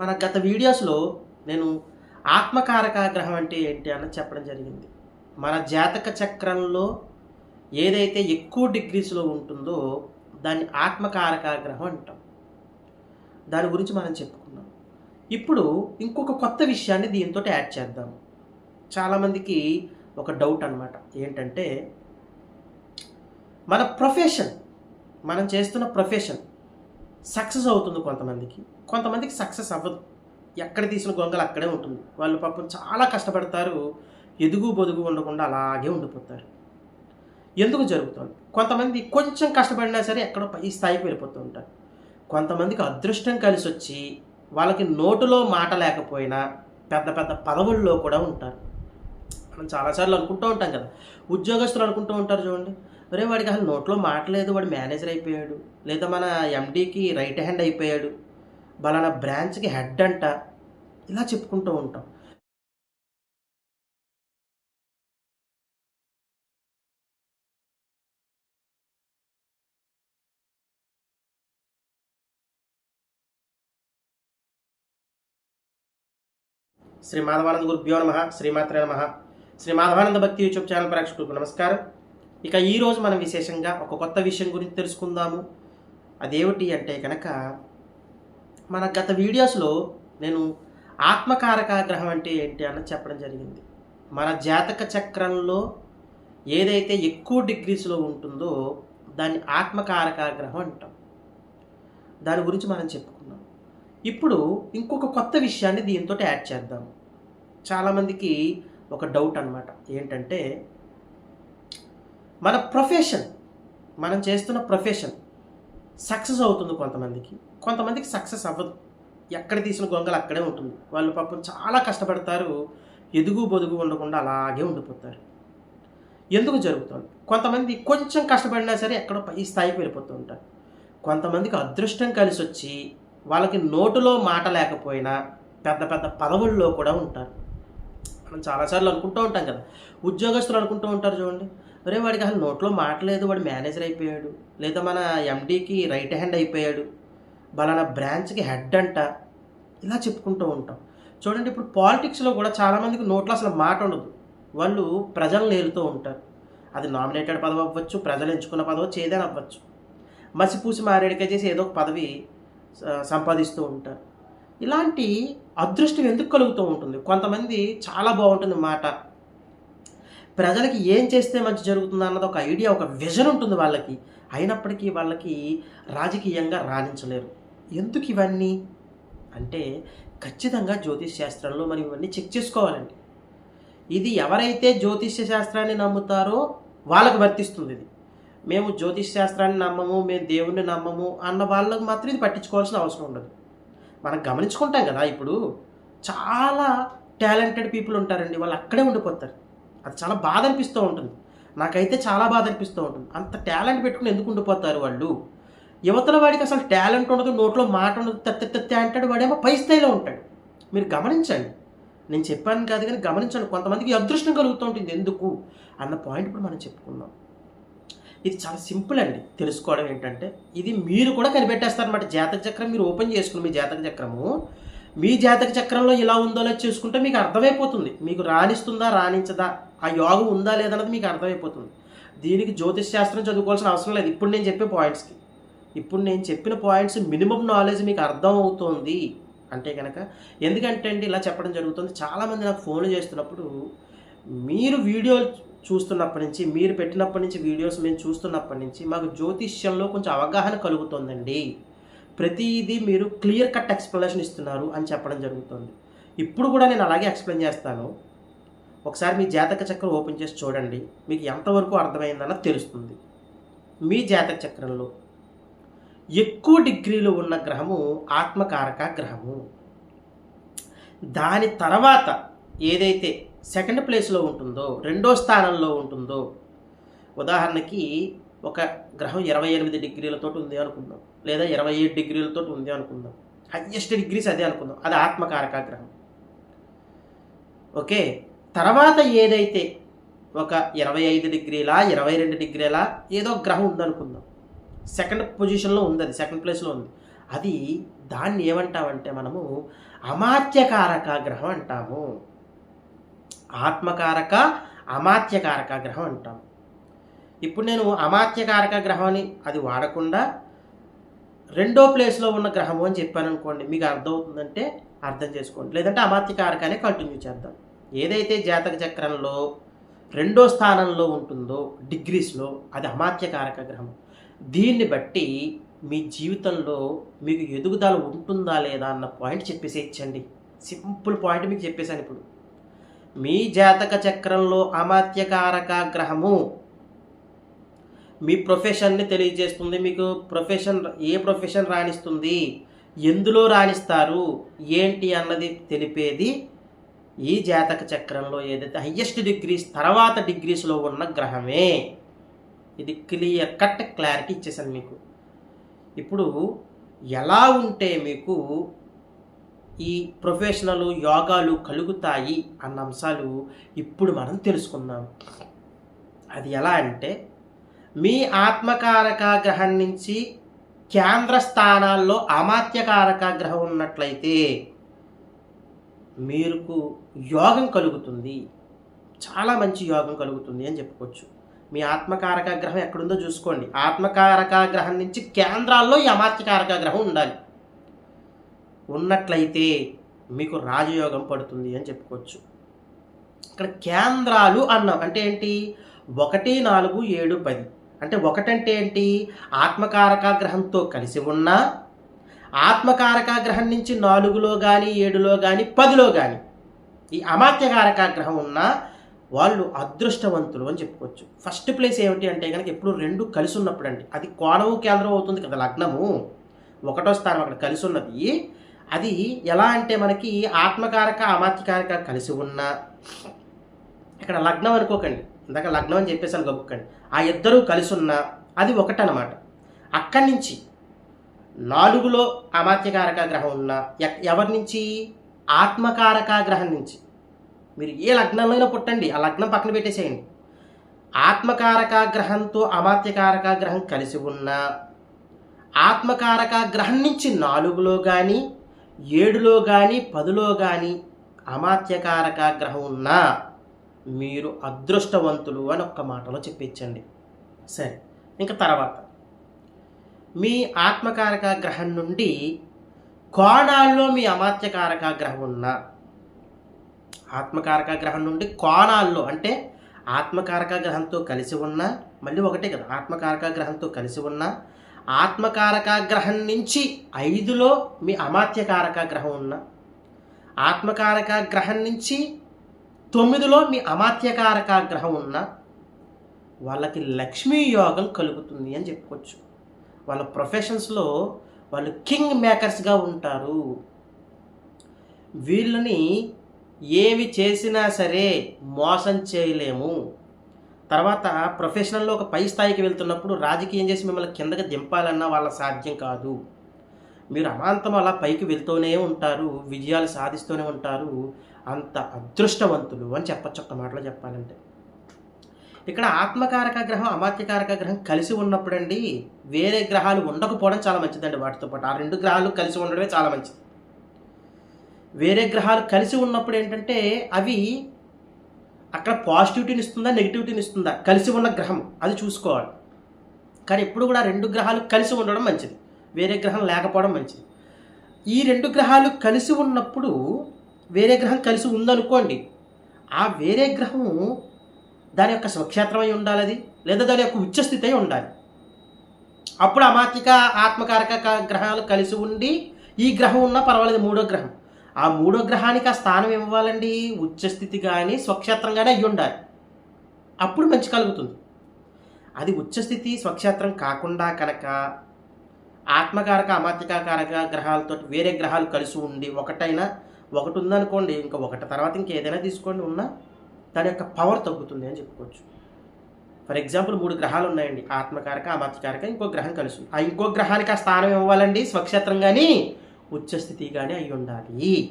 మన గత వీడియోస్లో నేను ఆత్మకారక గ్రహం అంటే ఏంటి అని చెప్పడం జరిగింది. మన జాతక చక్రంలో ఏదైతే ఎక్కువ డిగ్రీస్లో ఉంటుందో దాన్ని ఆత్మకారక గ్రహం అంటాం. దాని గురించి మనం చెప్పుకున్నాం. ఇప్పుడు ఇంకొక కొత్త విషయాన్ని దీంతో యాడ్ చేద్దాం. చాలామందికి ఒక డౌట్ అన్నమాట. ఏంటంటే మన ప్రొఫెషన్ మనం చేస్తున్న ప్రొఫెషన్ సక్సెస్ అవుతుంది కొంతమందికి. కొంతమందికి సక్సెస్ అవ్వదు. ఎక్కడ తీసిన గొంగలు అక్కడే ఉంటుంది. వాళ్ళు పాపం చాలా కష్టపడతారు. ఎదుగు బొదుగు ఉండకుండా అలాగే ఉండిపోతారు. ఎందుకు జరుగుతుంది? కొంతమంది కొంచెం కష్టపడినా సరే ఎక్కడో పై స్థాయికి వెళ్ళిపోతూ ఉంటారు. కొంతమందికి అదృష్టం కలిసి వచ్చి వాళ్ళకి నోటులో మాట లేకపోయినా పెద్ద పెద్ద పదవుల్లో కూడా ఉంటారు. మనం చాలాసార్లు అనుకుంటూ ఉంటాం కదా. ఉద్యోగస్తులు అనుకుంటూ ఉంటారు చూడండి. ఒరే వాడికి అసలు నోట్లో మాట లేదు. వాడు మేనేజర్ అయిపోయాడు. లేదా మన ఎండీకి రైట్ హ్యాండ్ అయిపోయాడు. బలానా బ్రాంచ్కి హెడ్ అంట. ఇలా చెప్పుకుంటూ ఉంటాం. శ్రీ మాధవానంద గురుభ్యో నమ. శ్రీమాత్రే నమ. శ్రీ మాధవానంద భక్తి యూట్యూబ్ ఛానల్ ప్రేక్షకులకు నమస్కారం. ఇక ఈరోజు మనం విశేషంగా ఒక కొత్త విషయం గురించి తెలుసుకుందాము. అదేమిటి అంటే కనుక మన గత వీడియోస్లో నేను ఆత్మకారక గ్రహం అంటే ఏంటి అని చెప్పడం జరిగింది. మన జాతక చక్రంలో ఏదైతే ఎక్కువ డిగ్రీస్లో ఉంటుందో దాన్ని ఆత్మకారక గ్రహం అంటాం. దాని గురించి మనం చెప్పుకున్నాం. ఇప్పుడు ఇంకొక కొత్త విషయాన్ని దీంతో యాడ్ చేద్దాం. చాలామందికి ఒక డౌట్ అన్నమాట. ఏంటంటే మన ప్రొఫెషన్ మనం చేస్తున్న ప్రొఫెషన్ సక్సెస్ అవుతుంది కొంతమందికి. కొంతమందికి సక్సెస్ అవ్వదు. ఎక్కడ తీసిన గొంగలు అక్కడే ఉంటుంది. వాళ్ళు పాపం చాలా కష్టపడతారు. ఎదుగు బొదుగు ఉండకుండా అలాగే ఉండిపోతారు. ఎందుకు జరుగుతుంది? కొంతమంది కొంచెం కష్టపడినా సరే ఎక్కడో పై స్థాయికి వెళ్ళిపోతూ ఉంటారు. కొంతమందికి అదృష్టం కలిసి వచ్చి వాళ్ళకి నోటులో మాట లేకపోయినా పెద్ద పెద్ద పదవుల్లో కూడా ఉంటారు. మనం చాలాసార్లు అనుకుంటూ ఉంటాం కదా. ఉద్యోగస్తులు అనుకుంటూ ఉంటారు చూడండి. ఒరే వాడికి అసలు నోట్లో మాటలేదు వాడు మేనేజర్ అయిపోయాడు. లేదా మన ఎండీకి రైట్ హ్యాండ్ అయిపోయాడు. బలానా బ్రాంచ్కి హెడ్ అంట. ఇలా చెప్పుకుంటూ ఉంటాం. చూడండి ఇప్పుడు పాలిటిక్స్లో కూడా చాలామందికి నోట్లో అసలు మాట ఉండదు. వాళ్ళు ప్రజలను ఏలుతూ ఉంటారు. అది నామినేటెడ్ పదవి అవ్వచ్చు ప్రజలు ఎంచుకున్న పదవి చేదని అవ్వచ్చు. మసిపూసి మారేడికే చేసి ఏదో ఒక పదవి సంపాదిస్తూ ఉంటారు. ఇలాంటి అదృష్టం ఎందుకు కలుగుతూ ఉంటుంది? కొంతమంది చాలా బాగుంటుంది మాట. ప్రజలకి ఏం చేస్తే మంచి జరుగుతుంది అన్నది ఒక ఐడియా ఒక విజన్ ఉంటుంది వాళ్ళకి. అయినప్పటికీ వాళ్ళకి రాజకీయంగా రాణించలేరు. ఎందుకు ఇవన్నీ? అంటే ఖచ్చితంగా జ్యోతిష్ శాస్త్రంలో మనం ఇవన్నీ చెక్ చేసుకోవాలండి. ఇది ఎవరైతే జ్యోతిష్య శాస్త్రాన్ని నమ్ముతారో వాళ్ళకి వర్తిస్తుంది ఇది. మేము జ్యోతిష్ శాస్త్రాన్ని నమ్మము మేము దేవుణ్ణి నమ్మము అన్న వాళ్ళకి మాత్రం ఇది పట్టించుకోవాల్సిన అవసరం ఉండదు. మనం గమనించుకుంటాం కదా ఇప్పుడు చాలా టాలెంటెడ్ పీపుల్ ఉంటారండి వాళ్ళు అక్కడే ఉండిపోతారు. అది చాలా బాధ అనిపిస్తూ ఉంటుంది. నాకైతే చాలా బాధ అనిపిస్తూ ఉంటుంది. అంత టాలెంట్ పెట్టుకుని ఎందుకు ఉండిపోతారు వాళ్ళు? యువతల వాడికి అసలు టాలెంట్ ఉండదు నోట్లో మాట ఉండదు తత్తి తత్తి అంటాడు వాడేమో పై స్థాయిలో ఉంటాడు. మీరు గమనించండి. నేను చెప్పాను కాదు కానీ గమనించండి. కొంతమందికి అదృష్టం కలుగుతూ ఉంటుంది. ఎందుకు? అన్న పాయింట్ ఇప్పుడు మనం చెప్పుకుందాం ఇది చాలా సింపుల్ అండి. తెలుసుకోవడం ఏంటంటే ఇది మీరు కూడా కనిపెట్టేస్తారన్నమాట. జాతక చక్రం మీరు ఓపెన్ చేసుకుని మీ జాతక చక్రము మీ జాతక చక్రంలో ఇలా ఉందో లేదో చూసుకుంటే మీకు అర్థమైపోతుంది. మీకు రాణిస్తుందా రాణించదా? ఆ యోగం ఉందా లేదన్నది మీకు అర్థమైపోతుంది. దీనికి జ్యోతిష్ శాస్త్రం చదువుకోవాల్సిన అవసరం లేదు. ఇప్పుడు నేను చెప్పే పాయింట్స్కి ఇప్పుడు నేను చెప్పిన పాయింట్స్ మినిమం నాలెడ్జ్ మీకు అర్థం అవుతుంది అంటే కనుక ఎందుకంటే అండి ఇలా చెప్పడం జరుగుతుంది. చాలామంది నాకు ఫోన్లు చేస్తున్నప్పుడు మీరు వీడియో చూస్తున్నప్పటి నుంచి మీరు పెట్టినప్పటి నుంచి వీడియోస్ మేము చూస్తున్నప్పటి నుంచి మాకు జ్యోతిష్యంలో కొంచెం అవగాహన కలుగుతుందండి. ప్రతిదీ మీరు క్లియర్ కట్ ఎక్స్ప్లెనేషన్ ఇస్తున్నారు అని చెప్పడం జరుగుతుంది. ఇప్పుడు కూడా నేను అలాగే ఎక్స్ప్లెయిన్ చేస్తాను. ఒకసారి మీ జాతక చక్రం ఓపెన్ చేసి చూడండి. మీకు ఎంతవరకు అర్థమైందన్నది తెలుస్తుంది. మీ జాతక చక్రంలో ఎక్కువ డిగ్రీలు ఉన్న గ్రహము ఆత్మకారక గ్రహము. దాని తర్వాత ఏదైతే సెకండ్ ప్లేస్లో ఉంటుందో రెండో స్థానంలో ఉంటుందో ఉదాహరణకి ఒక గ్రహం ఇరవై ఎనిమిది డిగ్రీలతో ఉంది అనుకుందాం. లేదా ఇరవై ఏడు డిగ్రీలతో ఉంది అనుకుందాం. హయ్యెస్ట్ డిగ్రీస్ అదే అనుకుందాం. అది ఆత్మకారక గ్రహం. ఓకే? తర్వాత ఏదైతే ఒక ఇరవై ఐదు డిగ్రీలా ఇరవై రెండు డిగ్రీలా ఏదో గ్రహం ఉందనుకుందాం. సెకండ్ పొజిషన్లో ఉంది అది సెకండ్ ప్లేస్లో ఉంది. అది దాన్ని ఏమంటామంటే మనము అమాత్యకారక గ్రహం అంటాము. ఆత్మకారక అమాత్యకారక గ్రహం అంటాము. ఇప్పుడు నేను అమాత్యకారక గ్రహం అని అది వాడకుండా రెండో ప్లేస్లో ఉన్న గ్రహము అని చెప్పాను అనుకోండి మీకు అర్థమవుతుందంటే అర్థం చేసుకోండి. లేదంటే అమాత్యకారకానే కంటిన్యూ చేద్దాం. ఏదైతే జాతక చక్రంలో రెండో స్థానంలో ఉంటుందో డిగ్రీస్లో అది అమాత్యకారక గ్రహం. దీన్ని బట్టి మీ జీవితంలో మీకు ఎదుగుదల ఉంటుందా లేదా అన్న పాయింట్ చెప్పేసి ఇచ్చండి. సింపుల్ పాయింట్ మీకు చెప్పేశాను ఇప్పుడు. మీ జాతక చక్రంలో అమాత్యకారక గ్రహము మీ ప్రొఫెషన్ని తెలియజేస్తుంది. మీకు ప్రొఫెషన్ ఏ ప్రొఫెషన్ రాణిస్తుంది? ఎందులో రాణిస్తారు? ఏంటి అన్నది తెలిపేది ఈ జాతక చక్రంలో ఏదైతే హయ్యెస్ట్ డిగ్రీస్ తర్వాత డిగ్రీస్లో ఉన్న గ్రహమే. ఇది క్లియర్ కట్ క్లారిటీ ఇచ్చేసాను మీకు. ఇప్పుడు ఎలా ఉంటే మీకు ఈ ప్రొఫెషనల్ యోగాలు కలుగుతాయి అన్న అంశాలు ఇప్పుడు మనం తెలుసుకుందాం. అది ఎలా అంటే మీ ఆత్మకారక గ్రహం నుంచి కేంద్ర స్థానాల్లో అమాత్యకారక గ్రహం ఉన్నట్లయితే మీకు యోగం కలుగుతుంది. చాలా మంచి యోగం కలుగుతుంది అని చెప్పుకోవచ్చు. మీ ఆత్మకారక గ్రహం ఎక్కడుందో చూసుకోండి. ఆత్మకారక గ్రహం నుంచి కేంద్రాల్లో ఈ అమాత్యకారక గ్రహం ఉండాలి. ఉన్నట్లయితే మీకు రాజయోగం పడుతుంది అని చెప్పుకోవచ్చు. ఇక్కడ కేంద్రాలు అన్నాం. అంటే ఏంటి? ఒకటి నాలుగు ఏడు పది. అంటే ఒకటంటే ఏంటి? ఆత్మకారక గ్రహంతో కలిసి ఉన్న ఆత్మకారక గ్రహం నుంచి నాలుగులో కానీ ఏడులో కానీ పదిలో కానీ ఈ అమాత్యకారక గ్రహం ఉన్న వాళ్ళు అదృష్టవంతులు అని చెప్పుకోవచ్చు. ఫస్ట్ ప్లేస్ ఏమిటి అంటే కనుక ఎప్పుడు రెండు కలిసి ఉన్నప్పుడు అండి అది కోణము కేంద్రం అవుతుంది కదా లగ్నము. ఒకటో స్థానం అక్కడ కలిసి ఉన్నది అది ఎలా అంటే మనకి ఆత్మకారక అమాత్యకారక కలిసి ఉన్న ఇక్కడ లగ్నం అనుకోకండి. ఇందాక లగ్నం అని చెప్పేసాను గబుక్కండి. ఆ ఇద్దరూ కలిసి ఉన్న అది ఒకటనమాట అక్కడి నుంచి నాలుగులో అమాత్యకారక గ్రహం ఉన్న ఎవరి నుంచి? ఆత్మకారక గ్రహం నుంచి. మీరు ఏ లగ్నంలో పుట్టండి ఆ లగ్నం పక్కన పెట్టేసేయండి. ఆత్మకారక గ్రహంతో అమాత్యకారక గ్రహం కలిసి ఉన్న ఆత్మకారక గ్రహం నుంచి నాలుగులో కానీ ఏడులో కానీ పదిలో కానీ అమాత్యకారక గ్రహం ఉన్నా మీరు అదృష్టవంతులు అని ఒక్క మాటలో చెప్పించండి సరే ఇంకా తర్వాత. మీ ఆత్మకారక గ్రహం నుండి కోణాల్లో మీ అమాత్యకారక గ్రహం ఉన్న ఆత్మకారక గ్రహం నుండి కోణాల్లో అంటే ఆత్మకారక గ్రహంతో కలిసి ఉన్న మళ్ళీ ఒకటే కదా ఆత్మకారక గ్రహంతో కలిసి ఉన్న ఆత్మకారక గ్రహం నుంచి ఐదులో మీ అమాత్యకారక గ్రహం ఉన్న ఆత్మకారక గ్రహం నుంచి తొమ్మిదిలో మీ అమాత్యకారక గ్రహం ఉన్న వాళ్ళకి లక్ష్మీ యోగం కలుగుతుంది అని చెప్పుకోవచ్చు. వాళ్ళ ప్రొఫెషన్స్లో వాళ్ళు కింగ్ మేకర్స్గా ఉంటారు. వీళ్ళని ఏమి చేసినా సరే మోసం చేయలేము. తర్వాత ప్రొఫెషనల్లో ఒక పై స్థాయికి వెళ్తున్నప్పుడు రాజకీయం చేసి మిమ్మల్ని కిందకి దింపాలన్నా వాళ్ళ సాధ్యం కాదు. మీరు అమాంతం అలా పైకి వెళ్తూనే ఉంటారు విజయాలు సాధిస్తూనే ఉంటారు. అంత అదృష్టవంతులు అని చెప్పచ్చు ఒక్క మాటలో చెప్పాలంటే. ఇక్కడ ఆత్మకారక గ్రహం అమాత్యకారక గ్రహం కలిసి ఉన్నప్పుడండి వేరే గ్రహాలు ఉండకపోవడం చాలా మంచిదండి వాటితో పాటు. ఆ రెండు గ్రహాలు కలిసి ఉండడమే చాలా మంచిది. వేరే గ్రహాలు కలిసి ఉన్నప్పుడు ఏంటంటే అవి అక్కడ పాజిటివిటీని ఇస్తుందా నెగిటివిటీని ఇస్తుందా? కలిసి ఉన్న గ్రహం అది చూసుకోవాలి. కానీ ఎప్పుడు కూడా రెండు గ్రహాలు కలిసి ఉండడం మంచిది. వేరే గ్రహం లేకపోవడం మంచిది. ఈ రెండు గ్రహాలు కలిసి ఉన్నప్పుడు వేరే గ్రహం కలిసి ఉందనుకోండి ఆ వేరే గ్రహం దాని యొక్క స్వక్షేత్రమై ఉండాలి అది లేదా దాని యొక్క ఉచ్చస్థితి అయి ఉండాలి. అప్పుడు అమాత్యక ఆత్మకారక గ్రహాలు కలిసి ఉండి ఈ గ్రహం ఉన్నా పర్వాలేదు మూడో గ్రహం. ఆ మూడో గ్రహానికి ఆ స్థానం ఇవ్వాలండి ఉచ్చస్థితి కానీ స్వక్షేత్రం కానీ అయ్యి ఉండాలి. అప్పుడు మంచి కలుగుతుంది. అది ఉచ్చస్థితి స్వక్షేత్రం కాకుండా కనుక ఆత్మకారక అమాత్యకారక గ్రహాలతో వేరే గ్రహాలు కలిసి ఉండి ఒకటైనా ఒకటి ఉందనుకోండి ఇంకా ఒకటి తర్వాత ఇంకేదైనా తీసుకోండి ఉన్నా దాని యొక్క పవర్ తగ్గుతుంది అని చెప్పుకోవచ్చు. ఫర్ ఎగ్జాంపుల్ మూడు గ్రహాలు ఉన్నాయండి. ఆత్మకారక అమాత్యకారక ఇంకో గ్రహం కలిసి ఆ ఇంకో గ్రహానికి ఆ స్థానం ఇవ్వాలండి స్వక్షేత్రం కానీ ఉచ్చస్థితి కానీ అయి ఉండాలి.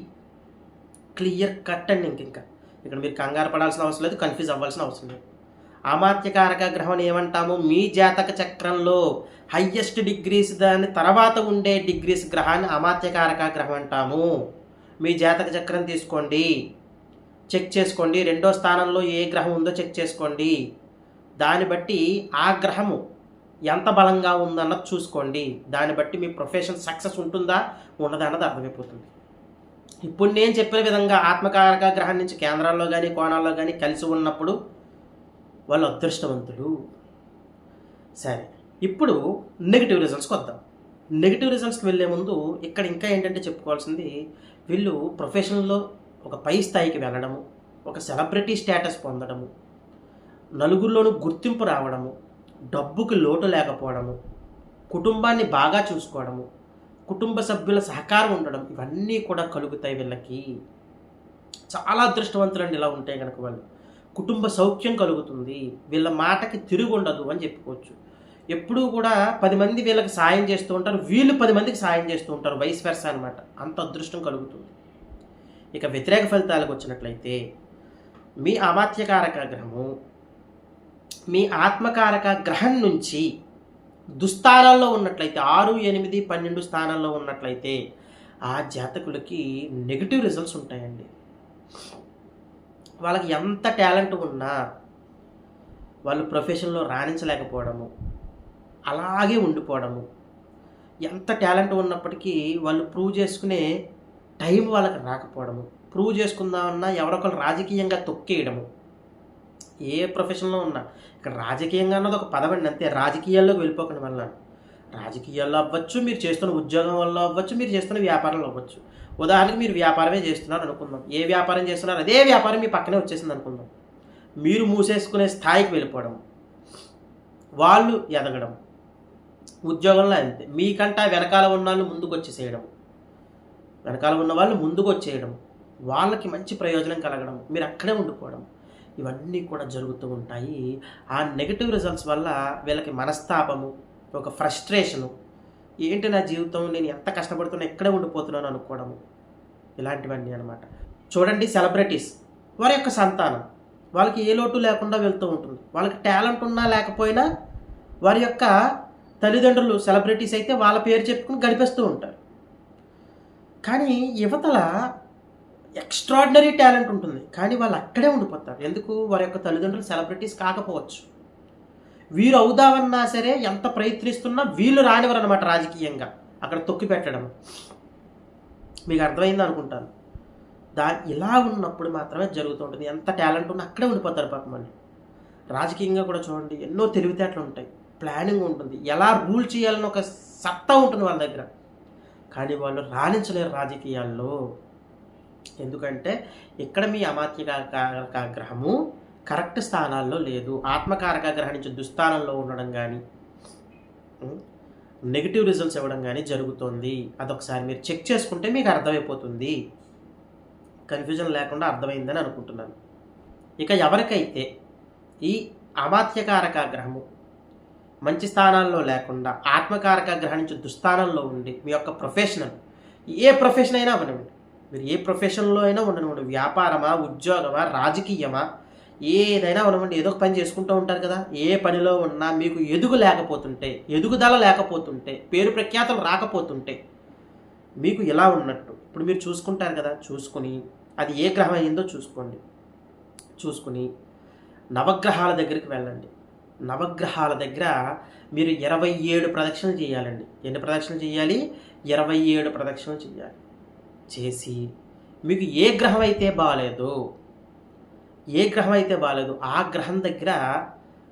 క్లియర్ కట్ అండి ఇంక ఇంకా. ఇక్కడ మీరు కంగారు పడాల్సిన అవసరం లేదు కన్ఫ్యూజ్ అవ్వాల్సిన అవసరం లేదు. అమాత్యకారక గ్రహం అని ఏమంటాము? మీ జాతక చక్రంలో హయ్యెస్ట్ డిగ్రీస్ దాని తర్వాత ఉండే డిగ్రీస్ గ్రహాన్ని అమాత్యకారక గ్రహం అంటాము. మీ జాతక చక్రం తీసుకోండి. చెక్ చేసుకోండి. రెండో స్థానంలో ఏ గ్రహం ఉందో చెక్ చేసుకోండి. దాన్ని బట్టి ఆ గ్రహము ఎంత బలంగా ఉందన్నది చూసుకోండి. దాన్ని బట్టి మీ ప్రొఫెషన్ సక్సెస్ ఉంటుందా? ఉండదా అన్నది అర్థమైపోతుంది. ఇప్పుడు నేను చెప్పిన విధంగా ఆత్మకారక గ్రహం నుంచి కేంద్రాల్లో కానీ కోణాల్లో కానీ కలిసి ఉన్నప్పుడు వాళ్ళు అదృష్టవంతులు. సరే. ఇప్పుడు నెగిటివ్ రిజల్ట్స్కి వద్దాం నెగిటివ్ రిజల్ట్స్కి వెళ్ళే ముందు ఇక్కడ ఇంకా ఏంటంటే చెప్పుకోవాల్సింది వీళ్ళు ప్రొఫెషన్లో ఒక పై స్థాయికి వెళ్ళడము ఒక సెలబ్రిటీ స్టేటస్ పొందడము నలుగురిలోనూ గుర్తింపు రావడము డబ్బుకి లోటు లేకపోవడము కుటుంబాన్ని బాగా చూసుకోవడము కుటుంబ సభ్యుల సహకారం ఉండడం ఇవన్నీ కూడా కలుగుతాయి వీళ్ళకి. చాలా అదృష్టవంతులండి ఇలా ఉంటే కనుక వాళ్ళు. కుటుంబ సౌఖ్యం కలుగుతుంది వీళ్ళ మాటకి తిరుగు ఉండదు అని చెప్పుకోవచ్చు. ఎప్పుడూ కూడా పది మంది వీళ్ళకి సాయం చేస్తూ ఉంటారు వీళ్ళు పది మందికి సాయం చేస్తూ ఉంటారు వైస్ వెర్స అనమాట అంత అదృష్టం కలుగుతుంది. ఇక వ్యతిరేక ఫలితాలకు వచ్చినట్లయితే మీ అమాత్యకారక గ్రహము మీ ఆత్మకారక గ్రహం నుంచి దుస్థానాల్లో ఉన్నట్లయితే ఆరు ఎనిమిది పన్నెండు స్థానాల్లో ఉన్నట్లయితే ఆ జాతకులకి నెగిటివ్ రిజల్ట్స్ ఉంటాయండి. వాళ్ళకి ఎంత టాలెంట్ ఉన్నా వాళ్ళు ప్రొఫెషన్లో రాణించలేకపోవడము అలాగే ఉండిపోవడము. ఎంత టాలెంట్ ఉన్నప్పటికీ వాళ్ళు ప్రూవ్ చేసుకునే టైం వాళ్ళకి రాకపోవడము ప్రూవ్ చేసుకుందామన్నా ఎవరొకరు రాజకీయంగా తొక్కేయడము. ఏ ప్రొఫెషన్లో ఉన్నా ఇక్కడ రాజకీయంగా అన్నది ఒక పదవండి అంతే రాజకీయాల్లోకి వెళ్ళిపోకండి వెళ్ళాను రాజకీయాల్లో అవ్వచ్చు మీరు చేస్తున్న ఉద్యోగం వల్ల అవ్వచ్చు మీరు చేస్తున్న వ్యాపారంలో అవ్వచ్చు. ఉదాహరణకి మీరు వ్యాపారమే చేస్తున్నారు అనుకుందాం. ఏ వ్యాపారం చేస్తున్నారు? అదే వ్యాపారం మీ పక్కనే వచ్చేసింది అనుకుందాం. మీరు మూసేసుకునే స్థాయికి వెళ్ళిపోవడం. వాళ్ళు ఎదగడం. ఉద్యోగంలో అంతే. మీకంటా వెనకాల ఉన్న వాళ్ళు ముందుకు వచ్చేసేయడం వెనకాల ఉన్న వాళ్ళు ముందుకు వచ్చేయడం వాళ్ళకి మంచి ప్రయోజనం కలగడం మీరు అక్కడే ఉండిపోవడం ఇవన్నీ కూడా జరుగుతూ ఉంటాయి. ఆ నెగిటివ్ రిజల్ట్స్ వల్ల వీళ్ళకి మనస్తాపము ఒక ఫ్రస్ట్రేషను ఏంటి నా జీవితం? నేను ఎంత కష్టపడుతున్నా ఎక్కడే ఉండిపోతున్నాను అనుకోవడము. ఇలాంటివన్నీ అనమాట చూడండి సెలబ్రిటీస్ వారి యొక్క సంతానం. వాళ్ళకి ఏ లోటు లేకుండా వెళ్తూ ఉంటుంది. వాళ్ళకి టాలెంట్ ఉన్నా లేకపోయినా వారి యొక్క తల్లిదండ్రులు సెలబ్రిటీస్ అయితే వాళ్ళ పేరు చెప్పుకుని గడిపేస్తూ ఉంటారు. కానీ యువతల ఎక్స్ట్రాడినరీ టాలెంట్ ఉంటుంది. కానీ వాళ్ళు అక్కడే ఉండిపోతారు. ఎందుకు? వారి యొక్క తల్లిదండ్రులు సెలబ్రిటీస్ కాకపోవచ్చు. వీరు అవుదామన్నా సరే ఎంత ప్రయత్నిస్తున్నా వీళ్ళు రానివారు అనమాట రాజకీయంగా. అక్కడ తొక్కి పెట్టడం మీకు అర్థమైంది అనుకుంటాను. దా ఇలా ఉన్నప్పుడు మాత్రమే జరుగుతూ ఉంటుంది. ఎంత టాలెంట్ ఉన్నా అక్కడే ఉండిపోతారు పాపం వాళ్ళు. రాజకీయంగా కూడా చూడండి ఎన్నో తెలివితేటలు ఉంటాయి ప్లానింగ్ ఉంటుంది. ఎలా రూల్ చేయాలని ఒక సత్తా ఉంటుంది వాళ్ళ దగ్గర. కానీ వాళ్ళు రాణించలేరు రాజకీయాల్లో. ఎందుకంటే ఇక్కడ మీ అమాత్యకారక గ్రహము కరెక్ట్ స్థానాల్లో లేదు. ఆత్మకారక గ్రహం నుంచి దుస్థానంలో ఉండడం కానీ నెగిటివ్ రిజల్ట్స్ ఇవ్వడం కానీ జరుగుతుంది. అదొకసారి మీరు చెక్ చేసుకుంటే మీకు అర్థమైపోతుంది. కన్ఫ్యూజన్ లేకుండా అర్థమైందని అనుకుంటున్నాను. ఇక ఎవరికైతే ఈ అమాత్యకారక గ్రహము మంచి స్థానాల్లో లేకుండా ఆత్మకారక గ్రహం దుస్థానంలో ఉండి మీ యొక్క ప్రొఫెషనల్ ఏ ప్రొఫెషన్ అయినా అవనివ్వండి మీరు ఏ ప్రొఫెషన్లో అయినా ఉండనివ్వండి. వ్యాపారమా ఉద్యోగమా రాజకీయమా ఏదైనా ఉండమండి ఏదో ఒక పని చేసుకుంటూ ఉంటారు కదా. ఏ పనిలో ఉన్నా మీకు ఎదుగు లేకపోతుంటే ఎదుగుదల లేకపోతుంటే పేరు ప్రఖ్యాతలు రాకపోతుంటే మీకు ఇలా ఉన్నట్టు. ఇప్పుడు మీరు చూసుకుంటారు కదా. చూసుకుని అది ఏ గ్రహం అయిందో చూసుకోండి. చూసుకుని నవగ్రహాల దగ్గరికి వెళ్ళండి. నవగ్రహాల దగ్గర మీరు ఇరవై ఏడు ప్రదక్షిణలు చేయాలండి. ఎన్ని ప్రదక్షిణలు చేయాలి? ఇరవై ఏడు ప్రదక్షిణలు చేయాలి. చేసి మీకు ఏ గ్రహం అయితే బాగాలేదో ఏ గ్రహం అయితే బాగాలేదు ఆ గ్రహం దగ్గర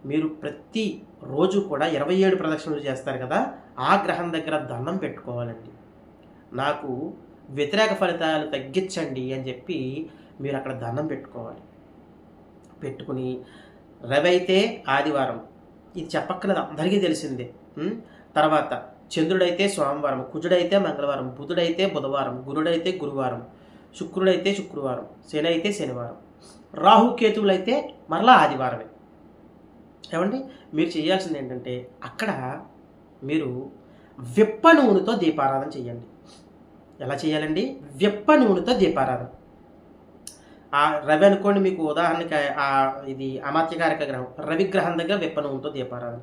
మీరు ప్రతి రోజు కూడా ఇరవై ఏడు ప్రదక్షిణలు చేస్తారు కదా ఆ గ్రహం దగ్గర దండం పెట్టుకోవాలండి. నాకు వ్యతిరేక ఫలితాలు తగ్గించండి అని చెప్పి మీరు అక్కడ దండం పెట్టుకోవాలి. పెట్టుకుని రవి అయితే ఆదివారం. ఇది చెప్పక్కర్లేదు అందరికీ తెలిసిందే. తర్వాత చంద్రుడైతే సోమవారం కుజుడైతే మంగళవారం బుధుడైతే బుధవారం గురుడైతే గురువారం శుక్రుడైతే శుక్రవారం శని అయితే శనివారం. రాహుకేతువులు అయితే మరలా ఆదివారమే. ఏమండి? మీరు చేయాల్సింది ఏంటంటే అక్కడ మీరు విప్ప నూనెతో దీపారాధన చేయండి. ఎలా చేయాలండి? విప్ప నూనెతో దీపారాధన. ఆ రవి అనుకోండి మీకు ఉదాహరణకి ఆ ఇది అమాత్యకారక గ్రహం. రవి గ్రహం దగ్గర విప్పనూనెతో దీపారాధన.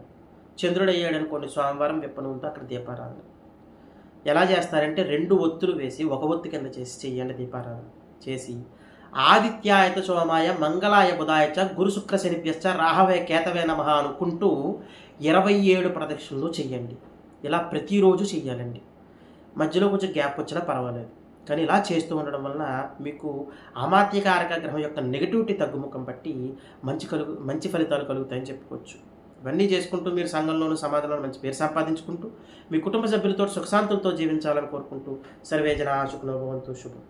చంద్రుడు అయ్యాడు అనుకోండి సోమవారం విప్పనూనెతో అక్కడ దీపారాధన. ఎలా చేస్తారంటే రెండు ఒత్తులు వేసి ఒక ఒత్తు కింద చేసి చెయ్యండి దీపారాధన. చేసి ఆదిత్యాయత సోమాయ మంగళాయ బుధాయచ గురు శుక్ర శనిభ్యశ్చ రాహవే కేతవే నమ అనుకుంటూ ఇరవై ఏడు ప్రదక్షిణలు చెయ్యండి ఇలా ప్రతిరోజు చెయ్యాలండి మధ్యలో కొంచెం గ్యాప్ వచ్చినా పర్వాలేదు. కానీ ఇలా చేస్తూ ఉండడం వలన మీకు అమాత్యకారక గ్రహం యొక్క నెగటివిటీ తగ్గుముఖం బట్టి మంచి కలుగు మంచి ఫలితాలు కలుగుతాయని చెప్పుకోవచ్చు. ఇవన్నీ చేసుకుంటూ మీరు సంఘంలోనూ సమాజంలో మంచి పేరు సంపాదించుకుంటూ మీ కుటుంబ సభ్యులతో సుఖశాంతులతో జీవించాలని కోరుకుంటూ సర్వేజన శుకునోభవంతు శుభం.